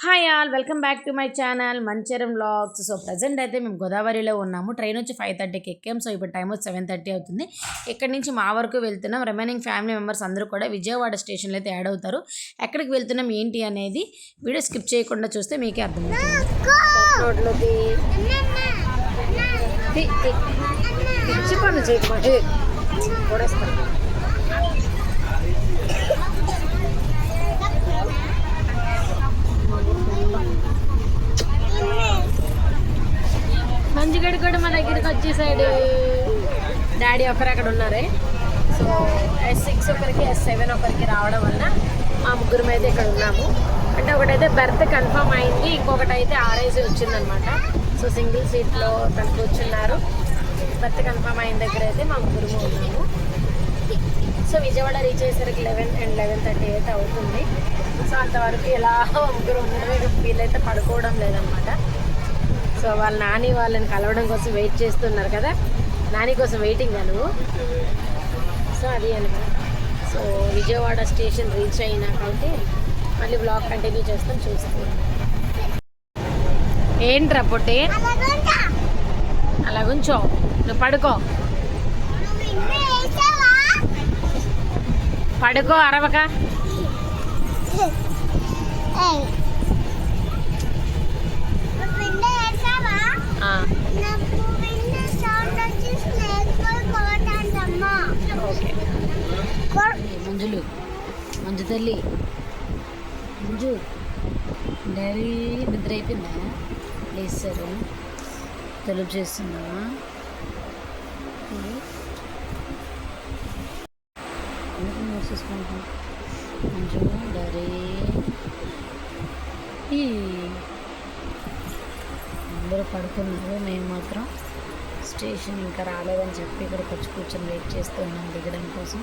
Hi all welcome back to my channel Mancharam vlogs so present అయితే మేము గోదావరిలో ఉన్నాము ట్రైన్ వచ్చి ఫైవ్ థర్టీకి ఎక్కాం సో ఇప్పుడు టైం వచ్చి సెవెన్ థర్టీ అవుతుంది ఇక్కడి నుంచి మా వరకు వెళ్తున్నాం రిమైనింగ్ ఫ్యామిలీ మెంబర్స్ అందరూ కూడా విజయవాడ స్టేషన్లో అయితే యాడ్ అవుతారు ఎక్కడికి వెళ్తున్నాం ఏంటి అనేది వీడియో స్కిప్ చేయకుండా చూస్తే మీకే అర్థమవుతుంది రోడ్లోకి పిచ్చి కూడా మా దగ్గరికి వచ్చేసాడు డాడీ ఒకరు అక్కడ ఉన్నారే. సో ఎస్ సిక్స్ ఒకరికి ఎస్ సెవెన్ ఒకరికి రావడం వల్ల మా ముగ్గురు అయితే ఇక్కడ ఉన్నాము. అంటే ఒకటైతే బెర్త్ కన్ఫర్మ్ అయింది ఇంకొకటి అయితే ఆర్ఐసీ వచ్చిందనమాట. సో సింగిల్ సీట్లో తను కూర్చున్నారు. బెర్త్ కన్ఫర్మ్ అయిన దగ్గర అయితే మా ముగ్గురు ఉన్నాము. సో విజయవాడ రీచ్ అయ్యేసరికి లెవెన్ అండ్ లెవెన్ థర్టీ అయితే అవుతుంది. సో అంతవరకు ఎలా ముగ్గురు ఉండడమే వీళ్ళైతే పడుకోవడం లేదనమాట. సో వాళ్ళ నాని వాళ్ళని కలవడం కోసం వెయిట్ చేస్తున్నారు కదా. నాని కోసం వెయిటింగ్ నువ్వు సో అది అనమాట సో విజయవాడ స్టేషన్ రీచ్ అయినాక కాబట్టి మళ్ళీ బ్లాగ్ కంటిన్యూ చేస్తాం చూస్తాం. ఏంట్రా పొట్టి? అలా ఉంచో నువ్వు పడుకో. పడుకో అరవక. మంజులు. మంజు తల్లి. మంజు డైరీ నిద్ర అయిపోయిందా లేస్తారు తెలుపు చేస్తున్నావా? ఎందుకు మూసేసుకుంటాం మంజు డైరీ ఈ అందరూ పడుకున్నారు. మేము మాత్రం స్టేషన్ ఇంకా రాలేదని చెప్పి ఇక్కడికి వచ్చి కూర్చొని వెయిట్ చేస్తూ ఉన్నాం దిగడం కోసం.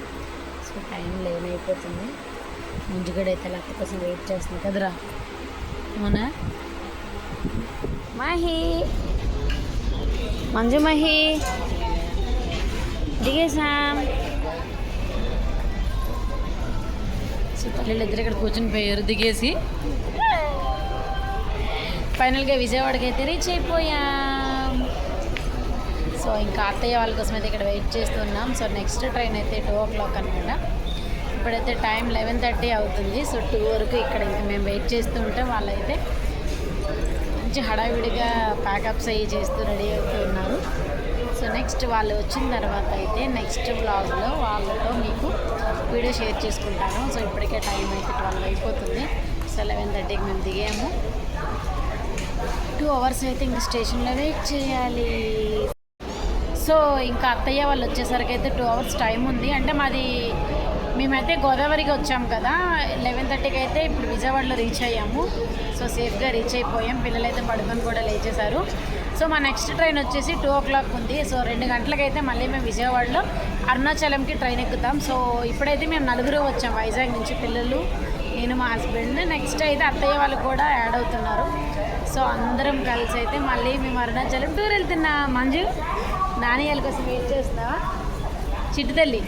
సో టైం లెవెన్ అయిపోతుంది. ముంజుగడ అయితే లక్క కోసం వెయిట్ చేస్తుంది కదరా? అవునా? మహి! మంజు మహి! దిగేసాం సో తల్లిళ్ళు ఇద్దరు ఇక్కడ కూర్చొని పోయారు దిగేసి. ఫైనల్గా విజయవాడకి అయితే రీచ్ అయిపోయాం. సో ఇంకా అత్తయ్య వాళ్ళ కోసం అయితే ఇక్కడ వెయిట్ చేస్తున్నాం. సో నెక్స్ట్ ట్రైన్ అయితే టూ ఓ క్లాక్ అనమాట. ఇప్పుడైతే టైం లెవెన్ థర్టీ అవుతుంది. సో టూ వరకు ఇక్కడ ఇంకా మేము వెయిట్ చేస్తూ ఉంటే. వాళ్ళైతే మంచి హడావిడిగా ప్యాకప్స్ అయ్యి చేస్తూ రెడీ అవుతూ ఉన్నారు. సో నెక్స్ట్ వాళ్ళు వచ్చిన తర్వాత అయితే నెక్స్ట్ బ్లాగ్లో వాళ్ళతో మీకు వీడియో షేర్ చేసుకుంటాను. సో ఇప్పటికే టైం అయితే ట్వెల్వ్ అయిపోతుంది. సో లెవెన్ థర్టీకి మేము దిగాము. టూ అవర్స్ అయితే ఇంక స్టేషన్లో వెయిట్ చేయాలి. సో ఇంకా అత్తయ్య వాళ్ళు వచ్చేసరికి అయితే టూ అవర్స్ టైం ఉంది. అంటే మాది మేమైతే గోదావరికి వచ్చాం కదా లెవెన్ థర్టీకి అయితే ఇప్పుడు విజయవాడలో రీచ్ అయ్యాము. సో సేఫ్గా రీచ్ అయిపోయాం. పిల్లలైతే పడుకొని కూడా లేచేశారు. సో మా నెక్స్ట్ ట్రైన్ వచ్చేసి టూ ఓ క్లాక్ ఉంది. సో రెండు గంటలకైతే మళ్ళీ మేము విజయవాడలో అరుణాచలంకి ట్రైన్ ఎక్కుతాం. సో ఇప్పుడైతే మేము నలుగురు వచ్చాం వైజాగ్ నుంచి పిల్లలు నేను మా హస్బెండ్ నెక్స్ట్ అయితే అత్తయ్య వాళ్ళు కూడా యాడ్ అవుతున్నారు. సో అందరం కలిసి అయితే మళ్ళీ మేము అరుణాచలం టూర్ వెళ్తున్నాం. మంజు? నాణ్యాల కోసం వెయిట్ చేస్తున్నావా? చిట్టుదల్లి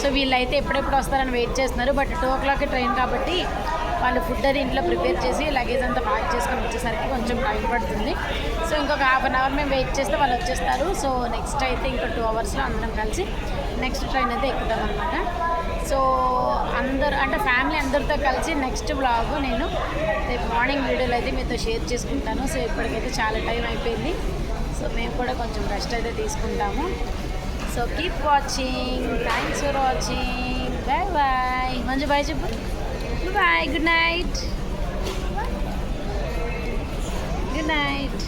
సో వీళ్ళైతే ఎప్పుడెప్పుడు వస్తారని వెయిట్ చేస్తున్నారు. But two o'clock train కాబట్టి వాళ్ళు ఫుడ్ అది ఇంట్లో ప్రిపేర్ చేసి లగేజ్ అంతా ప్యాక్ చేసుకొని వచ్చేసరికి కొంచెం టైం పడుతుంది. సో ఇంకొక హాఫ్ అన్ అవర్ మేము వెయిట్ చేస్తే వాళ్ళు వచ్చేస్తారు. సో నెక్స్ట్ అయితే ఇంకో టూ అవర్స్లో అందరం కలిసి నెక్స్ట్ ట్రైన్ అయితే ఎక్కుతాం అనమాట సో అందరు అంటే ఫ్యామిలీ అందరితో కలిసి నెక్స్ట్ బ్లాగ్ నేను రేపు మార్నింగ్ వీడియోలో అయితే మీతో షేర్ చేసుకుంటాను. సో ఇప్పటికైతే చాలా టైం అయిపోయింది. సో మేము కూడా కొంచెం రెస్ట్ అయితే తీసుకుంటాము. So keep watching thanks for watching bye bye మంచి బాయ్ చెప్పు. Bye good night good night